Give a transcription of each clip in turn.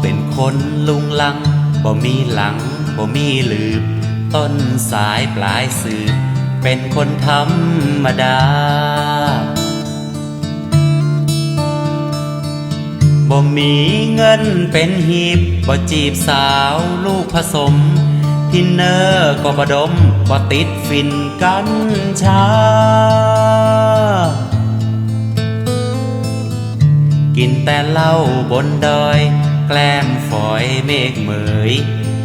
เป็นคนลุงลัง บ่มีหลัง บ่มีลืบ ต้นสายปลายสืบ เป็นคนธรรมดา บ่มีเงินเป็นหีบ บ่จีบสาวลูกผสม ทินเนอร์ก็บดม บ่ติดฟินกัญชากินแต่เหล้าบนดอย แกล้มฝอยเมฆเหมย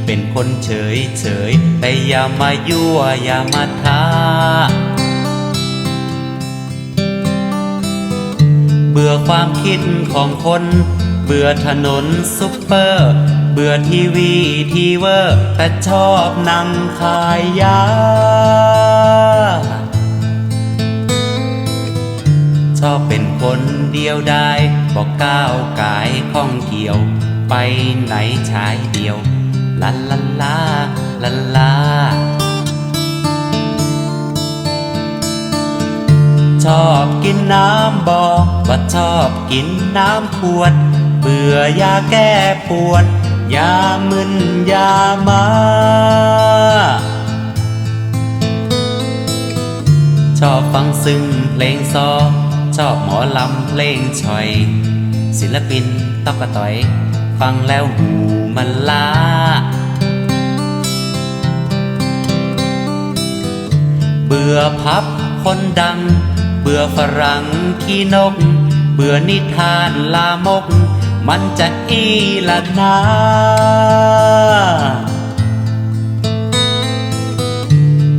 เป็นคนเฉยเฉยแต่อย่ามายั่วอย่ามาท้า เบื่อความคิดของคน เบื่อถนนซุปเปอร์ เบื่อทีวีทีเวอร์ แต่ชอบนั่งขายยาชอบเป็นคนเดียวได้บอกก้าวกายข้องเกี่ยว ไปไหนชายเดียวลันลันลาลันลา ชอบกินน้ำบอกว่าชอบกินน้ำขวด เบื่อยาแก้ปวด ยามึนยามาชอบฟังซึ้งเพลงซอชอบหมอลำเพลงชอย ศิลปินตอกกระต่อย ฟังแล้วหูมันล้า เบื่อพับคนดัง เบื่อฝรั่งขี้นก เบื่อนิทานลามก มันจะอีละนา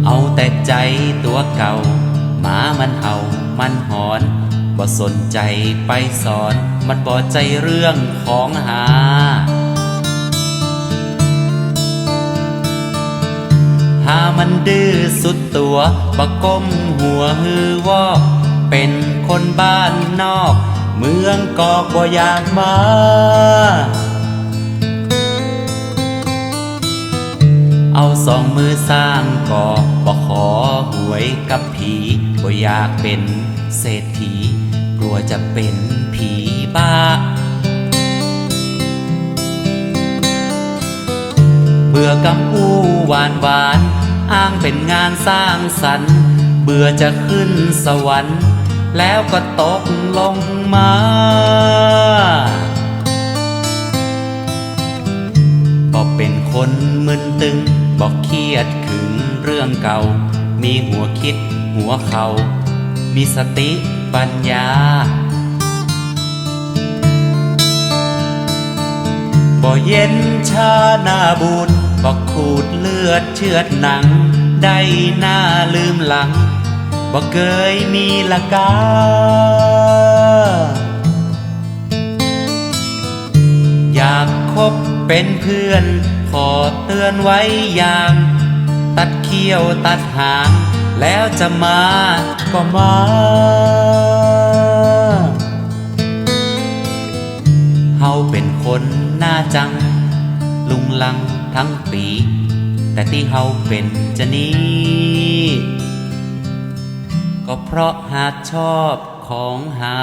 เอาแต่ใจตัวเก่าหมามันเห่า บ่สนใจไปสอน มันบ่ใจเรื่องของหา หามันดื้อสุดตัวบักก้มหัวฮือวอก เป็นคนบ้านนอก เมืองกอกบ่อยากมาเอาสองมือสร้างก่อบ่ขอหวยกับผีบ่อยากเป็นเศรษฐี วจะเป็นผีบ้า เบื่อกำอู้หวานหวานอ้างเป็นงานสร้างสรรค์ เบื่อจะขึ้นสวรรค์ แล้วก็ตกลงมา บอกเป็นคนมึนตึง บอกเครียดขึงเรื่องเก่า มีหัวคิดหัวเขา มีสติ ปัญญา บ่เย็นชาหน้าบูดบอกขูดเลือดเชือดหนัง ได้หน้าลืมหลังบอกเคยมีละกาอยากคบเป็นเพื่อน ขอเตือนไว้อย่าง ตัดเขี้ยวตัดหาง แล้วจะมาก็มา เฮาเป็นคนหน้าจัง ลุงลังทั้งปี แต่ที่เฮาเป็นจะนี้ ก็เพราะหาชอบของหา